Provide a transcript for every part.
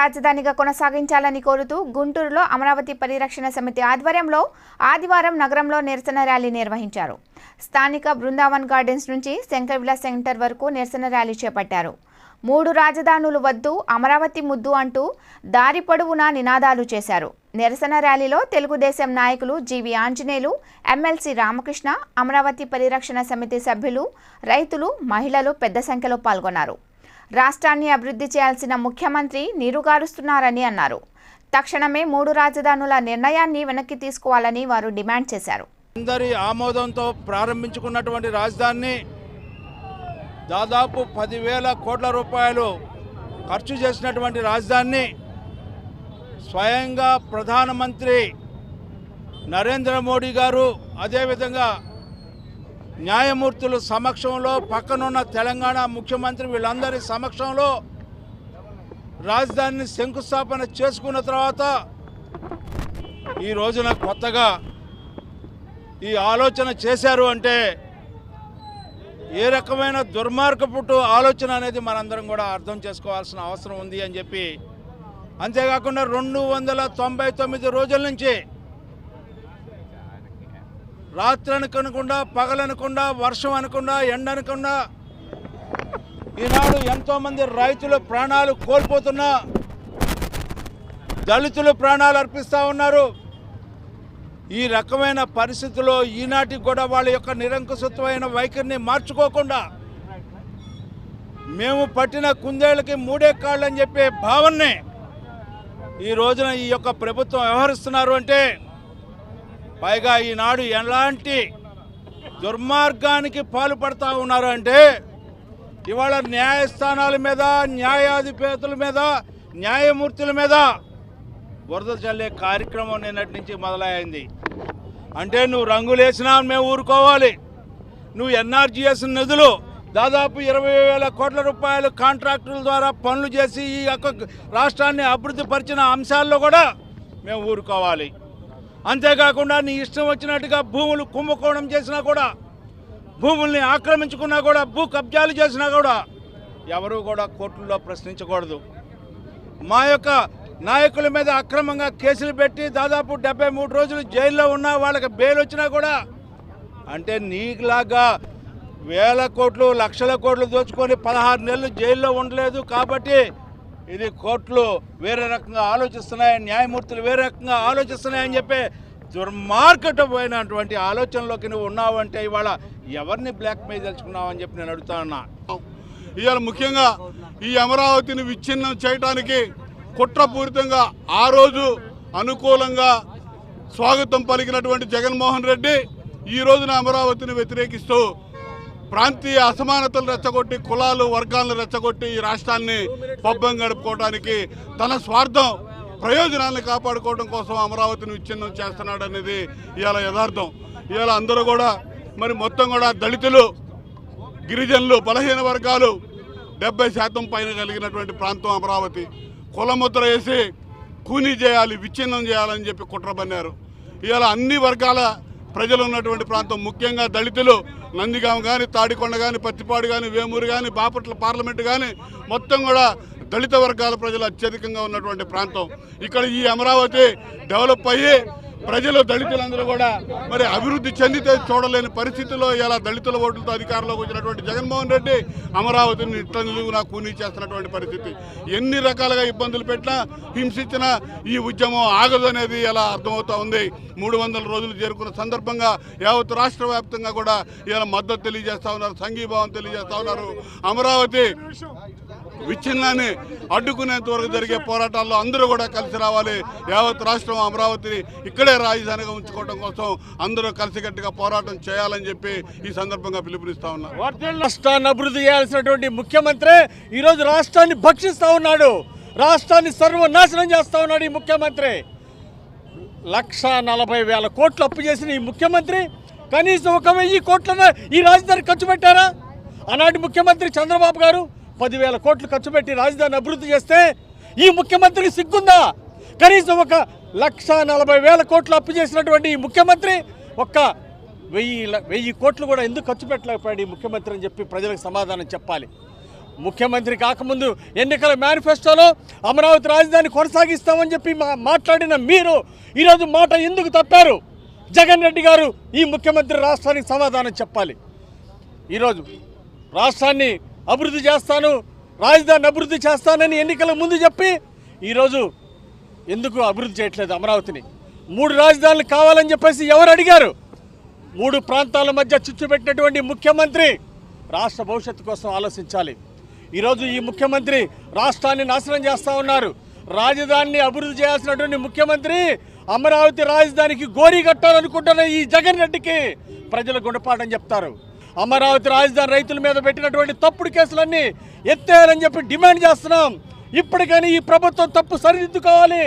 రాజధానిగా కొనసాగించాలని కోరుతూ గుంటూరులో అమరావతి పరిరక్షణ సమితి ఆధ్వర్యంలో ఆదివారం నగరంలో నిరసన ర్యాలీ నిర్వహించారు. స్థానిక బృందావన్ గార్డెన్స్ నుంచి శంకర్విలా సెంటర్ వరకు నిరసన ర్యాలీ చేపట్టారు. మూడు రాజధానులు వద్దు అమరావతి ముద్దు అంటూ దారి పొడవునా నినాదాలు చేశారు. నిరసన ర్యాలీలో తెలుగుదేశం నాయకులు G V Anjaneyulu MLC Ramakrishna Amaravati పరిరక్షణ సమితి సభ్యులు రైతులు మహిళలు పెద్ద సంఖ్యలో పాల్గొన్నారు. రాష్ట్రాన్ని అభివృద్ధి చేయాల్సిన ముఖ్యమంత్రి నీరుగారుస్తున్నారని అన్నారు. తక్షణమే మూడు రాజధానుల నిర్ణయాన్ని వెనక్కి తీసుకోవాలని వారు డిమాండ్ చేశారు. అందరి ఆమోదంతో ప్రారంభించుకున్నటువంటి రాజధానిని దాదాపు పదివేల కోట్ల రూపాయలు ఖర్చు చేసినటువంటి రాజధానిని స్వయంగా ప్రధానమంత్రి నరేంద్ర మోడీ గారు అదేవిధంగా న్యాయమూర్తుల సమక్షంలో పక్కనున్న తెలంగాణ ముఖ్యమంత్రి వీళ్ళందరి సమక్షంలో రాజధానిని శంకుస్థాపన చేసుకున్న తర్వాత ఈ రోజున కొత్తగా ఈ ఆలోచన చేశారు అంటే ఏ రకమైన దుర్మార్గపుట్టు ఆలోచన అనేది మనందరం కూడా అర్థం చేసుకోవాల్సిన అవసరం ఉంది అని చెప్పి. అంతేకాకుండా రెండు వందల తొంభై తొమ్మిది రోజుల నుంచి రాత్రి అనుకోకుండా పగలనకుండా వర్షం అనకుండా ఎండ అనకుండా ఈనాడు ఎంతోమంది రైతులు ప్రాణాలు కోల్పోతున్నా దళితులు ప్రాణాలు అర్పిస్తూ ఉన్నారు. ఈ రకమైన పరిస్థితుల్లో ఈనాటికి కూడా వాళ్ళ యొక్క నిరంకుశత్వమైన వైఖరిని మార్చుకోకుండా మేము పట్టిన కుందేళ్ళకి మూడే కాళ్ళు అని చెప్పే భావన్నే ఈ రోజున ఈ యొక్క ప్రభుత్వం వ్యవహరిస్తున్నారు అంటే పైగా ఈనాడు ఎలాంటి దుర్మార్గానికి పాల్పడతా ఉన్నారు అంటే ఇవాళ న్యాయస్థానాల మీద న్యాయాధిపతుల మీద న్యాయమూర్తుల మీద బురద చల్లే కార్యక్రమం నిన్నటి నుంచి మొదలైంది. అంటే నువ్వు రంగులేసినా మేము ఊరుకోవాలి. నువ్వు ఎన్ఆర్జీఎస్ నిధులు దాదాపు ఇరవై వేల కోట్ల రూపాయలు కాంట్రాక్టుల ద్వారా పనులు చేసి ఈ యొక్క రాష్ట్రాన్ని అభివృద్ధి పరిచిన అంశాల్లో కూడా మేము ఊరుకోవాలి. అంతేకాకుండా నీ ఇష్టం వచ్చినట్టుగా భూములు కుంభకోణం చేసినా కూడా భూముల్ని ఆక్రమించుకున్నా కూడా భూ కబ్జాలు చేసినా కూడా ఎవరు కూడా కోర్టుల్లో ప్రశ్నించకూడదు. మా యొక్క నాయకుల మీద అక్రమంగా కేసులు పెట్టి దాదాపు డెబ్బై మూడు రోజులు జైల్లో ఉన్న వాళ్ళకి బెయిల్ వచ్చినా కూడా అంటే నీకులాగా వేల కోట్లు లక్షల కోట్లు దోచుకొని పదహారు నెలలు జైల్లో ఉండలేదు కాబట్టి ఇది కోర్టులు వేరే రకంగా ఆలోచిస్తున్నాయి న్యాయమూర్తులు వేరే రకంగా ఆలోచిస్తున్నాయని చెప్పి దుర్మార్గటమైనటువంటి ఆలోచనలోకి నువ్వు ఉన్నావంటే ఇవాళ ఎవరిని బ్లాక్ మెయిల్ తెలుసుకున్నావు అని చెప్పి నేను అడుగుతా ఉన్నా. ఇవాళ ముఖ్యంగా ఈ అమరావతిని విచ్ఛిన్నం చేయడానికి కుట్రపూరితంగా ఆ రోజు అనుకూలంగా స్వాగతం పలికినటువంటి జగన్మోహన్ రెడ్డి ఈ రోజున అమరావతిని వ్యతిరేకిస్తూ ప్రాంతీయ అసమానతలు రెచ్చగొట్టి కులాలు వర్గాలను రెచ్చగొట్టి ఈ రాష్ట్రాన్ని పబ్బం గడుపుకోవడానికి తన స్వార్థం ప్రయోజనాలను కాపాడుకోవడం కోసం అమరావతిని విచ్ఛిన్నం చేస్తున్నాడు అనేది ఇవాళ యథార్థం. ఇవాళ అందరూ కూడా మరి మొత్తం కూడా దళితులు గిరిజనులు బలహీన వర్గాలు డెబ్బై శాతం పైన కలిగినటువంటి ప్రాంతం అమరావతి. కులముద్ర వేసి కూనీ చేయాలి విచ్ఛిన్నం చేయాలని చెప్పి కుట్రబన్నారు. ఇవాళ అన్ని వర్గాల ప్రజలు ఉన్నటువంటి ప్రాంతం ముఖ్యంగా దళితులు నందిగాం కానీ తాడికొండ కానీ పత్తిపాడు కానీ వేమూరు కానీ బాపట్ల పార్లమెంటు కానీ మొత్తం కూడా దళిత వర్గాల ప్రజలు అత్యధికంగా ఉన్నటువంటి ప్రాంతం. ఇక్కడ ఈ అమరావతి డెవలప్ అయ్యి ప్రజలు దళితులందరూ కూడా మరి అభివృద్ధి చెందితే చూడలేని పరిస్థితిలో ఇలా దళితుల ఓట్లతో అధికారంలోకి వచ్చినటువంటి జగన్మోహన్ రెడ్డి అమరావతిని ఇట్ల నిలువునా కూనీ చేస్తున్నటువంటి పరిస్థితి. ఎన్ని రకాలుగా ఇబ్బందులు పెట్టినా హింసించినా ఈ ఉద్యమం ఆగదు అనేది ఇలా అర్థమవుతా ఉంది. మూడు వందల రోజులు చేరుకున్న సందర్భంగా యావత్ రాష్ట్ర వ్యాప్తంగా కూడా ఇలా మద్దతు తెలియజేస్తా ఉన్నారు సంఘీభావం తెలియజేస్తా ఉన్నారు. అమరావతి విచ్ఛిన్నాన్ని అడ్డుకునేంత వరకు జరిగే పోరాటాల్లో అందరూ కూడా కలిసి రావాలి. యావత్ రాష్ట్రం అమరావతిని ఇక్కడే రాజధానిగా ఉంచుకోవడం కోసం అందరూ కలిసికట్టుగా పోరాటం చేయాలని చెప్పి ఈ సందర్భంగా పిలుపునిస్తా ఉన్నారు రాష్ట్రాన్ని అభివృద్ధి చేయాల్సినటువంటి ముఖ్యమంత్రి ఈరోజు రాష్ట్రాన్ని భక్షిస్తా ఉన్నాడు. రాష్ట్రాన్ని సర్వనాశనం చేస్తా ఉన్నాడు ఈ ముఖ్యమంత్రి. లక్ష నలభై వేల కోట్లు అప్పు చేసిన ఈ ముఖ్యమంత్రి కనీసం ఒక వెయ్యి కోట్ల ఈ రాజధాని ఖర్చు పెట్టారా? ఆనాటి ముఖ్యమంత్రి చంద్రబాబు గారు పదివేల కోట్లు ఖర్చు పెట్టి రాజధాని అభివృద్ధి చేస్తే ఈ ముఖ్యమంత్రికి సిగ్గుందా? కనీసం ఒక లక్ష నలభై వేల కోట్లు అప్పు చేసినటువంటి ఈ ముఖ్యమంత్రి ఒక్క వెయ్యి ల- వెయ్యి కోట్లు కూడా ఎందుకు ఖర్చు పెట్టలేకపోయాడు ఈ ముఖ్యమంత్రి అని చెప్పి ప్రజలకు సమాధానం చెప్పాలి. ముఖ్యమంత్రి కాకముందు ఎన్నికల మేనిఫెస్టోలో అమరావతి రాజధాని కొనసాగిస్తామని చెప్పి మా మాట్లాడిన మీరు ఈరోజు మాట ఎందుకు తప్పారు? జగన్ రెడ్డి గారు ఈ ముఖ్యమంత్రి రాష్ట్రానికి సమాధానం చెప్పాలి. ఈరోజు రాష్ట్రాన్ని అభివృద్ధి చేస్తాను రాజధాని అభివృద్ధి చేస్తానని ఎన్నికల ముందు చెప్పి ఈరోజు ఎందుకు అభివృద్ధి చేయట్లేదు అమరావతిని? మూడు రాజధానులు కావాలని చెప్పేసి ఎవరు అడిగారు? మూడు ప్రాంతాల మధ్య చుచ్చుపెట్టినటువంటి ముఖ్యమంత్రి రాష్ట్ర భవిష్యత్తు కోసం ఆలోచించాలి. ఈరోజు ఈ ముఖ్యమంత్రి రాష్ట్రాన్ని నాశనం చేస్తూ ఉన్నారు. రాజధానిని అభివృద్ధి చేయాల్సినటువంటి ముఖ్యమంత్రి అమరావతి రాజధానికి గోరీ కట్టాలనుకుంటున్న ఈ జగన్ రెడ్డికి ప్రజలు గుణపాఠం చెప్తారు. అమరావతి రాజధాని రైతుల మీద పెట్టినటువంటి తప్పుడు కేసులన్నీ ఎత్తేయాలని చెప్పి డిమాండ్ చేస్తున్నాం. ఇప్పటికైనా ఈ ప్రభుత్వం తప్పు సరిదిద్దుకోవాలి.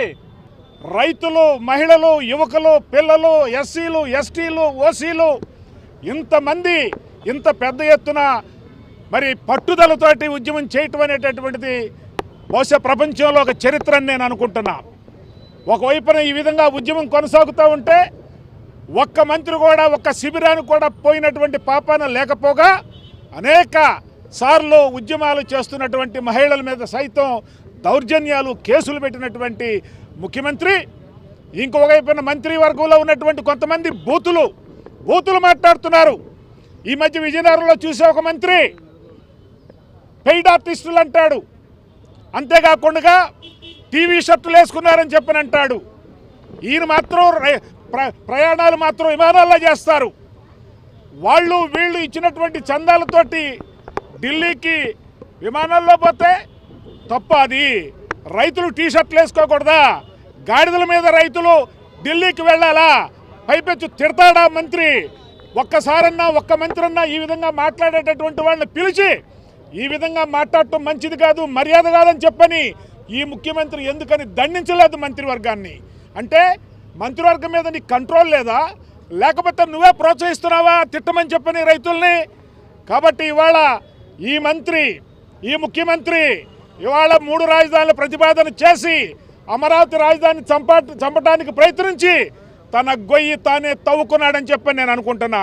రైతులు మహిళలు యువకులు పిల్లలు ఎస్సీలు ఎస్టీలు ఓసీలు ఇంతమంది ఇంత పెద్ద ఎత్తున మరి పట్టుదలతోటి ఉద్యమం చేయటం అనేటటువంటిది బహుశా ప్రపంచంలో ఒక చరిత్ర అని నేను అనుకుంటున్నా. ఒకవైపున ఈ విధంగా ఉద్యమం కొనసాగుతూ ఉంటే ఒక్క మంత్రి కూడా ఒక్క శిబిరానికి కూడా పోయినటువంటి పాపాన లేకపోగా అనేక సార్లు ఉద్యమాలు చేస్తున్నటువంటి మహిళల మీద సైతం దౌర్జన్యాలు కేసులు పెట్టినటువంటి ముఖ్యమంత్రి ఇంకొక వైపున మంత్రివర్గంలో ఉన్నటువంటి కొంతమంది బూతులు బూతులు మాట్లాడుతున్నారు. ఈ మధ్య విజయనగరంలో చూసే ఒక మంత్రి పెయిడ్ ఆర్టిస్టులు అంటాడు. అంతేకాకుండా టీవీ షర్టులు వేసుకున్నారని చెప్పని అంటాడు. ఈయన మాత్రం ప్రయాణాలు మాత్రం విమానాల్లో చేస్తారు. వాళ్ళు వీళ్ళు ఇచ్చినటువంటి చందాలతోటి ఢిల్లీకి విమానాల్లో పోతే తప్ప అది. రైతులు టీ షర్ట్లు వేసుకోకూడదా? గాడిదల మీద రైతులు ఢిల్లీకి వెళ్ళాలా? పైపెచ్చు తిడతాడా మంత్రి? ఒక్కసారన్నా ఒక్క మంత్రి అన్నా ఈ విధంగా మాట్లాడేటటువంటి వాళ్ళని పిలిచి ఈ విధంగా మాట్లాడటం మంచిది కాదు మర్యాద కాదని చెప్పని ఈ ముఖ్యమంత్రి ఎందుకని దండించలేదు మంత్రివర్గాన్ని? అంటే మంత్రివర్గం మీద నీకు కంట్రోల్ లేదా? లేకపోతే నువ్వే ప్రోత్సహిస్తున్నావా? తిట్టమని చెప్పని రైతుల్ని? కాబట్టి ఇవాళ ఈ మంత్రి ఈ ముఖ్యమంత్రి ఇవాళ మూడు రాజధానుల ప్రతిపాదన చేసి అమరావతి రాజధాని చంప చంపడానికి ప్రయత్నించి తన గొయ్యి తానే తవ్వుకున్నాడని చెప్పని నేను అనుకుంటున్నా.